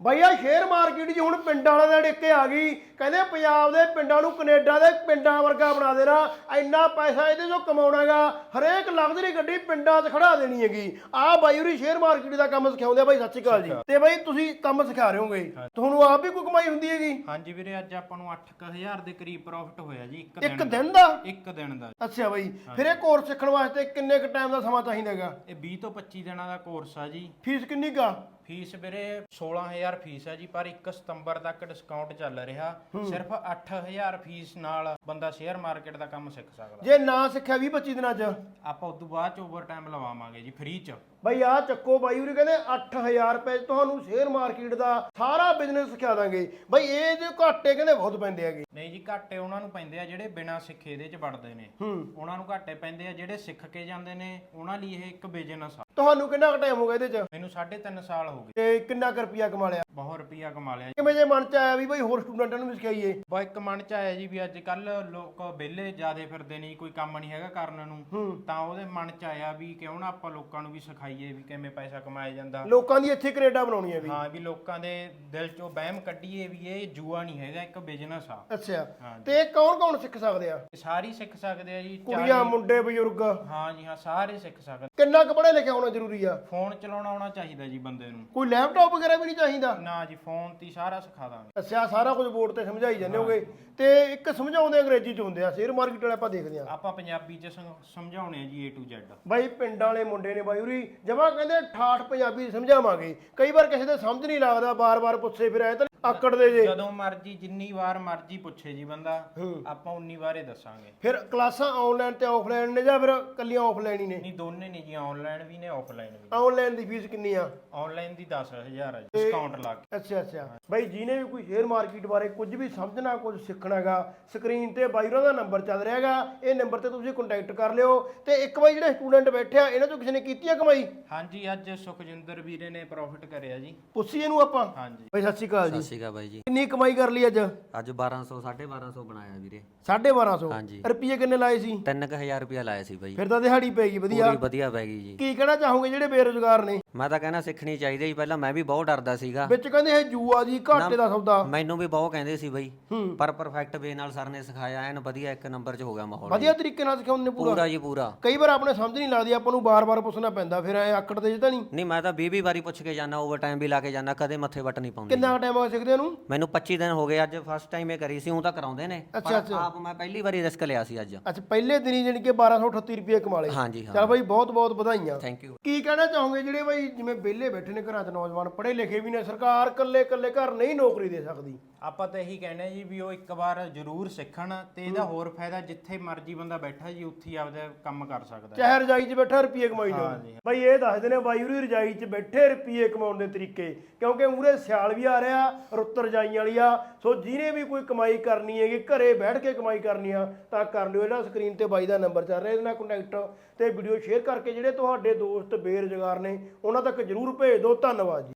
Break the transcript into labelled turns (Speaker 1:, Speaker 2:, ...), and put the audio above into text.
Speaker 1: ਬਈ ਆ share market 'ਚ ਹੁਣ ਪਿੰਡਾਂ ਵਾਲਿਆਂ ਦੇ ਡਿੱਕੇ ਆ ਗਈ। ਕਹਿੰਦੇ ਪੰਜਾਬ ਦੇ ਪਿੰਡਾਂ ਨੂੰ ਕੈਨੇਡਾ ਦੇ ਪਿੰਡਾਂ ਵਰਗਾ ਬਣਾ ਦੇਣਾ ਇੰਨਾ ਪੈਸਾ ਇਹਦੇ ਚੋਂ ਕਮਾਉਣਾਗਾ ਹਰੇਕ ਲਗਜ਼ਰੀ ਗੱਡੀ ਪਿੰਡਾਂ 'ਚ ਖੜਾ ਦੇਣੀ ਹੈਗੀ। ਆ ਬਾਈ ਉਰੀ ਸ਼ੇਅਰ ਮਾਰਕੀਟ ਦਾ ਕੰਮ ਸਿਖਾਉਂਦੇ ਆ ਬਾਈ ਸ਼੍ਰੀ ਅਕਾਲ ਜੀ। ਤੇ ਬਾਈ ਤੁਸੀਂ ਕੰਮ ਸਿਖਾ ਰਹੇ ਹੋਗੇ। ਤੁਹਾਨੂੰ ਆਪ ਵੀ ਕੋਈ ਕਮਾਈ ਹੁੰਦੀ ਹੈਗੀ?
Speaker 2: ਹਾਂਜੀ ਵੀਰੇ ਅੱਜ ਆਪਾਂ ਨੂੰ 8000 ਦੇ ਕਰੀਬ ਪ੍ਰੋਫਿਟ ਹੋਇਆ ਜੀ ਇੱਕ ਦਿਨ ਦਾ।
Speaker 1: ਦਿਨ ਦਾ?
Speaker 2: ਇੱਕ ਦਿਨ ਦਾ।
Speaker 1: ਅੱਛਾ ਬਾਈ ਫਿਰ ਇਹ ਕੋਰਸ ਸਿੱਖਣ ਵਾਸਤੇ ਕਿੰਨੇ ਕੁ ਟਾਈਮ ਦਾ ਸਮਾਂ ਚਾਹੀਦਾ ਹੈਗਾ?
Speaker 2: ਇਹ 20 ਤੋਂ 25 ਦਿਨਾਂ ਦਾ ਕੋਰਸ ਆ ਜੀ।
Speaker 1: ਫੀਸ ਕਿੰਨੀ ਕਾ
Speaker 2: ਫੀਸ ਵੀਰੇ 16000 ਫੀਸ ਹੈ ਜੀ ਪਰ 1 ਸਤੰਬਰ ਤੱਕ ਡਿਸਕਾਊਂਟ ਚੱਲ ਰਿਹਾ। ਸਿਰਫ 8000 ਫੀਸ ਨਾਲ ਬੰਦਾ ਸ਼ੇਅਰ ਮਾਰਕੀਟ ਦਾ ਕੰਮ ਸਿੱਖ ਸਕਦਾ।
Speaker 1: ਜੇ ਨਾ ਸਿੱਖਿਆ 20 25 ਦਿਨਾਂ 'ਚ?
Speaker 2: ਆਪਾਂ ਉਦੋਂ ਬਾਅਦ ਚ ਓਵਰ ਟਾਈਮ ਲਵਾਵਾਂਗੇ ਜੀ ਫ੍ਰੀ ਚ।
Speaker 1: ਬਈ ਆ ਚੱਕੋ ਬਾਈ ਉਰੀ ਕਹਿੰਦੇ 8000 ਰੁਪਏ 'ਚ ਤੁਹਾਨੂੰ ਸ਼ੇਅਰ ਮਾਰਕੀਟ ਦਾ ਸਾਰਾ ਬਿਜ਼ਨਸ ਸਿਖਾ ਦਾਂਗੇ। ਬਈ ਇਹ ਜੇ ਘਾਟੇ ਕਹਿੰਦੇ ਬਹੁਤ ਪੈਂਦੇ ਹੈਗੇ।
Speaker 2: ਨਹੀਂ ਜੀ ਘਾਟੇ ਉਹਨਾਂ ਨੂੰ ਪੈਂਦੇ ਆ ਜਿਹੜੇ ਬਿਨਾਂ ਸਿੱਖੇ ਇਹਦੇ ਚ ਵੜਦੇ ਨੇ।
Speaker 1: ਹੂੰ।
Speaker 2: ਉਹਨਾਂ ਨੂੰ ਘਾਟੇ ਪੈਂਦੇ ਆ ਜਿਹੜੇ ਸਿੱਖ ਕੇ ਜਾਂਦੇ ਨੇ ਉਹਨਾਂ ਲਈ ਇਹ ਇੱਕ ਬਿਜ਼ਨਸ ਆ।
Speaker 1: ਤੁਹਾਨੂੰ ਕਿੰਨਾ ਕੁ ਟਾਈਮ ਹੋ ਗਿਆ ਇਹਦੇ 'ਚ?
Speaker 2: ਮੈਨੂੰ 3.5 ਸਾਲ ਹੋ ਗਏ।
Speaker 1: ਤੇ ਕਿੰਨਾ ਕੁ ਰੁਪਿਆ ਕਮਾ ਲਿਆ?
Speaker 2: ਬਹੁਤ ਰੁਪਈਆ ਕਮਾ ਲਿਆ।
Speaker 1: ਕਿਵੇਂ ਜੇ ਮਨ 'ਚ ਆਇਆ ਵੀ ਬਈ ਹੋਰ ਸਟੂਡੈਂਟਾਂ ਨੂੰ ਵੀ ਸਿਖਾਈਏ?
Speaker 2: ਬਾ ਇੱਕ ਮਨ ਚ ਆਇਆ ਜੀ ਵੀ ਅੱਜ ਕੱਲ ਲੋਕ ਵਿਹਲੇ ਜਿਆਦੇ ਫਿਰਦੇ ਨਹੀਂ ਕੋਈ ਕੰਮ ਨਹੀਂ ਹੈਗਾ ਕਰਨ ਨੂੰ। ਤਾਂ ਉਹਦੇ ਮਨ ਚ ਆਇਆ ਵੀ ਕਿਉਂ ਨਾ ਆਪਾਂ ਲੋਕਾਂ ਨੂੰ ਵੀ ਸਿਖਾਈਏ ਵੀ ਕਿਵੇਂ ਪੈਸਾ ਕਮਾਇਆ ਜਾਂਦਾ।
Speaker 1: ਲੋਕਾਂ ਦੀ ਇੱਥੇ ਕੈਨੇਡਾ ਬਣਾਉਣੀ ਹੈ ਵੀ।
Speaker 2: ਹਾਂ ਵੀ ਲੋਕਾਂ ਦੇ ਦਿਲ ਚੋਂ ਵਹਿਮ ਕੱਢੀਏ ਵੀ ਇਹ ਜੂਆ ਨਹੀਂ ਹੈਗਾ ਇੱਕ ਬਿਜ਼ਨਸ ਆ।
Speaker 1: ਅੱਛਾ। ਤੇ ਕੌਣ ਕੌਣ ਸਿੱਖ ਸਕਦੇ ਆ?
Speaker 2: ਸਾਰੇ ਸਿੱਖ ਸਕਦੇ ਆ ਜੀ
Speaker 1: ਕੁੜੀਆਂ ਮੁੰਡੇ ਬਜ਼ੁਰਗ।
Speaker 2: ਹਾਂ ਜੀ ਹਾਂ ਸਾਰੇ ਸਿੱਖ ਸਕਦੇ।
Speaker 1: ਕਿੰਨਾ ਕੁ ਪੜ੍ਹੇ ਲਿਖਿਆ ਹੋਣਾ ਜ਼ਰੂਰੀ ਆ?
Speaker 2: ਫੋਨ ਚਲਾਉਣਾ ਆਉਣਾ ਚਾਹੀਦਾ ਜੀ ਬੰਦੇ ਨੂੰ।
Speaker 1: ਕੋਈ ਲੈਪਟਾਪ ਵਗੈਰਾ ਵੀ ਨਹੀਂ ਚਾਹੀਦਾ?
Speaker 2: ਨਾ ਜੀ ਫੋਨ ਤੇ ਹੀ ਸਾਰਾ ਸਿਖਾ ਦਾਂਗੇ।
Speaker 1: ਅੱਛਾ ਸਾਰਾ ਕੁਝ ਬੋਰਡ ਤੇ ਸਮਝਾਈ ਜਾਂਦੇ ਹੋਗੇ। ਤੇ ਇੱਕ ਸਮਝਾਉਂਦੇ ਅੰਗਰੇਜ਼ੀ ਚ ਹੁੰਦੇ ਆ ਸ਼ੇਅਰ ਮਾਰਕੀਟ ਵਾਲੇ ਆਪਾਂ ਦੇਖਦੇ ਆ।
Speaker 2: ਆਪਾਂ ਪੰਜਾਬੀ ਚ ਸਮ- ਸਮਝਾਉਣੇ ਆ ਜੀ A to Z
Speaker 1: ਬਾਈ ਪਿੰਡਾਂ ਵਾਲੇ ਮੁੰਡੇ ਨੇ ਬਾਈ ਉਰੀ ਜਮਾ ਕਹਿੰਦੇ ਠਾਠ ਪੰਜਾਬੀ ਸਮਝਾਵਾਂਗੇ। ਕਈ ਵਾਰ ਕਿਸੇ ਦੇ ਸਮਝ ਨਹੀਂ ਲੱਗਦਾ ਬਾਰ-ਬਾਰ ਪੁੱਛੇ ਫਿਰ ਐ ਤਾਂ ਆਕੜ ਦੇ ਜੇ।
Speaker 2: ਜਦੋਂ ਮਰਜ਼ੀ ਜਿੰਨੀ ਵਾਰ ਮਰਜ਼ੀ ਪੁੱਛੇ ਜੀ ਬੰਦਾ ਆਪਾਂ ਉਨੀ ਵਾਰੇ ਦੱਸਾਂਗੇ।
Speaker 1: ਫਿਰ ਕਲਾਸਾਂ ਆਨਲਾਈਨ ਤੇ ਆਫਲਾਈਨ ਨੇ ਜਾਂ ਫਿਰ ਕੱਲੀਆਂ ਆਫਲਾਈਨ ਹੀ ਨੇ?
Speaker 2: ਨਹੀਂ ਦੋਨੇ ਨਹੀਂ ਜੀ ਆਨਲਾਈਨ ਵੀ ਨੇ ਆਫਲਾਈਨ ਵੀ
Speaker 1: ਆਨਲਾਈਨ ਦੀ ਫੀਸ ਕਿੰਨੀ ਆ
Speaker 2: ਆਨਲਾਈਨ ਦੀ 10000 ਹੈ ਡਿਸਕਾਊਂਟ ਲਾ ਕੇ।
Speaker 1: ਅੱਛਾ ਅੱਛਾ। ਬਾਈ ਜਿਹਨੇ ਵੀ ਕੋਈ ਸ਼ੇਅਰ ਮਾਰਕੀਟ ਬਾਰੇ ਕੁਝ ਵੀ ਸਮਝਣਾ ਕੁਝ ਸਿੱਖਣਾਗਾ ਸਕਰੀਨ ਤੇ ਬਾਈ ਉਹਨਾਂ ਦਾ ਨੰਬਰ ਚੱਲ ਰਿਹਾਗਾ ਇਹ ਨੰਬਰ ਤੇ ਤੁਸੀਂ ਕੰਟੈਕਟ ਕਰ ਲਿਓ। ਤੇ ਇੱਕ ਵਾਰੀ ਜਿਹੜੇ ਸਟੂਡੈਂਟ ਬੈਠੇ ਆ ਇਹਨਾਂ ਚੋਂ ਕਿਸੇ ਨੇ ਕੀਤੀ ਆ ਕਮਾਈ?
Speaker 2: ਹਾਂਜੀ ਅੱਜ ਸੁਖਜਿੰਦਰ ਵੀਰੇ ਨੇ ਪ੍ਰੋਫਿਟ ਕਰਿਆ ਜੀ।
Speaker 1: ਪੁੱਛੀ ਇਹਨੂੰ ਆਪਾਂ।
Speaker 2: ਹਾਂਜੀ।
Speaker 1: ਬਾਈ ਸਤਿ ਸ਼੍ਰੀ ਅਕਾਲ ਜੀ।
Speaker 3: ਅਕਾਲ ਬਾਈ ਜੀ।
Speaker 1: ਕਿੰਨੀ ਕਮਾਈ ਕਰ ਲਈ ਅੱਜ?
Speaker 3: ਅੱਜ 1200 1250 ਬਣਾਇਆ ਵੀਰੇ।
Speaker 1: 1250
Speaker 3: ਹਾਂਜੀ।
Speaker 1: ਰੁਪਏ ਕਿੰਨੇ ਲਾਏ ਸੀ?
Speaker 3: 3000 ਰੁਪਇਆ ਲਾਇਆ ਸੀ ਬਾਈ।
Speaker 1: ਫਿਰ ਤਾਂ ਦਿਹਾੜੀ ਪੈਗੀ ਵਧੀਆ।
Speaker 3: ਪੂਰੀ ਵਧੀਆ ਪੈ ਗਈ ਜੀ।
Speaker 1: ਕੀ ਕਹਿਣਾ ਚਾਹੋਗੇ ਜਿਹੜੇ ਬੇਰੁਜ਼ਗਾਰ ਨੇ?
Speaker 3: ਮੈਂ ਤਾਂ ਕਹਿੰਦਾ ਸਿੱਖਣੀ ਚਾਹੀਦੀ ਸੀ। ਪਹਿਲਾਂ ਮੈਂ ਵੀ ਬਹੁਤ ਡਰਦਾ ਸੀਗਾ।
Speaker 1: ਵਿੱਚ ਕਹਿੰਦੇ ਇਹ ਜੂਆ ਜੀ ਘਾਟੇ ਦਾ ਸੌਦਾ।
Speaker 3: ਮੈਨੂੰ ਵੀ ਬਹੁਤ ਕਹਿੰਦੇ ਸੀ ਬਾਈ।
Speaker 1: ਹੂੰ।
Speaker 3: ਪਰ ਪਰਫੈਕਟ ਵੇ ਨਾਲ ਸਰ ਨੇ ਸਿਖਾਇਆ। ਐਨ ਵਧੀਆ ਇੱਕ ਨੰਬਰ 'ਚ ਹੋ ਗਿਆ ਮਾਹੌਲ।
Speaker 1: ਵਧੀਆ ਤਰੀਕੇ ਨਾਲ ਸਿਖਾਉਂਦੇ ਨੇ ਪੂਰਾ।
Speaker 3: ਪੂਰਾ ਜੀ ਪੂਰਾ।
Speaker 1: ਕਈ ਵਾਰ ਆਪਣੇ ਸਮਝ ਨਹੀਂ ਲੱਗਦੀ ਆਪਾਂ ਨੂੰ ਬਾਰ-ਬਾਰ ਪੁੱਛਣਾ ਪੈਂਦਾ। ਫਿਰ ਐ ਆਕੜ ਤੇ ਜਿੱਦਾਂ ਨਹੀਂ।
Speaker 3: ਨਹੀਂ ਮੈਂ ਤਾਂ 20 20 ਵਾਰੀ ਪੁੱਛ ਕੇ ਜਾਣਾ ਓਵਰ ਟਾਈਮ ਵੀ ਲਾ ਕੇ ਜਾਣਾ ਕਦੇ ਮੱਥੇ ਵੱਟ ਨਹੀਂ ਪਾਉਂਦੀ।
Speaker 1: ਕਿੰਨਾ ਟਾਈਮ ਹੋ ਸਿੱਖਦੇ ਨੂੰ
Speaker 3: ਮੈਨੂੰ 25 ਦਿਨ ਹੋ ਗਏ ਅੱਜ ਫਸਟ ਟਾਈਮ ਇਹ ਕਰੀ ਸੀ ਉਹ ਤਾਂ ਕਰਾਉਂਦੇ ਨੇ।
Speaker 1: ਅੱਛਾ,
Speaker 3: ਪਰ ਆਪ ਮੈਂ ਪਹਿਲੀ ਵਾਰੀ ਰਿਸਕ ਲਿਆ ਸੀ ਅੱਜ।
Speaker 1: ਅੱਛਾ ਪਹਿਲੇ ਦਿਨ ਹੀ ਜਾਣੀ ਕਿ 1238 ਰੁਪਏ ਕਮਾ ਲਏ।
Speaker 3: ਹਾਂਜੀ ਹਾਂ।
Speaker 1: ਚਲ ਬਾਈ ਬਹੁਤ ਬਹੁਤ ਵਧਾਈਆਂ।
Speaker 3: ਥੈਂਕ ਯੂ
Speaker 1: ਕੀ ਕਹਿਣਾ ਚਾਹੋਗੇ ਜਿਹੜੇ ਬਾਈ ਜਿਵੇਂ ਵਿਹਲੇ ਬੈਠੇ ਨੇ ਘਰਾਂ 'ਚ ਨੌਜਵਾਨ ਪੜ੍ਹੇ ਲਿਖੇ ਵੀ ਨੇ ਸਰਕਾਰ ਕੱਲੇ ਕੱਲੇ ਘਰ ਨਹੀਂ ਨੌਕਰੀ ਦੇ ਸਕਦੀ?
Speaker 2: ਆਪਾਂ ਤਾਂ ਇਹੀ ਕਹਿੰਦੇ ਆ ਜੀ ਵੀ ਉਹ ਇੱਕ ਵਾਰ ਜ਼ਰੂਰ ਸਿੱਖਣ ਤੇ ਇਹਦਾ ਹੋਰ ਫਾਇਦਾ ਜਿੱਥੇ ਮਰਜ਼ੀ ਬੰਦਾ ਬੈਠਾ ਜੀ ਉੱਥੇ ਹੀ ਆਪਦਾ ਕੰਮ ਕਰ ਸਕਦਾ। ਹੈ।
Speaker 1: ਚਾਹੇ ਰਜਾਈ 'ਚ ਬੈਠਾ ਰੁਪਏ ਕਮਾਈ ਜਾਓ
Speaker 2: ਹਾਂਜੀ।
Speaker 1: ਬਾਈ ਇਹ ਦੱਸਦੇ ਨੇ ਬਾਈ ਉਰੀ ਰਜਾਈ 'ਚ ਬੈਠੇ ਰੁਪਏ ਕਮਾਉਣ ਦੇ ਤਰੀਕੇ ਕਿਉਂਕਿ ਮੂਰੇ ਸਿਆਲ ਵੀ ਆ ਰਿਹਾ ਰੁੱਤ ਰਜਾਈ ਵਾਲੀ ਆ। ਸੋ ਜਿਹਨੇ ਵੀ ਕੋਈ ਕਮਾਈ ਕਰਨੀ ਹੈਗੀ, ਘਰੇ ਬੈਠ ਕੇ ਕਮਾਈ ਕਰਨੀ ਆ, ਤਾਂ ਕਰ ਲਿਓ। ਇਹਨਾਂ ਸਕਰੀਨ ਤੇ ਬਾਈ ਦਾ ਨੰਬਰ ਚੱਲ ਰਿਹਾ, ਇਹਦੇ ਨਾਲ ਕੰਟੈਕਟ ਤੇ ਵੀਡੀਓ ਸ਼ੇਅਰ ਕਰਕੇ ਜਿਹੜੇ ਤੁਹਾਡੇ ਦੋਸਤ ਬੇਰੁਜ਼ਗਾਰ ਨੇ, ਉਹਨਾਂ ਤੱਕ ਜਰੂਰ ਭੇਜ ਦਿਓ। ਧੰਨਵਾਦ ਜੀ।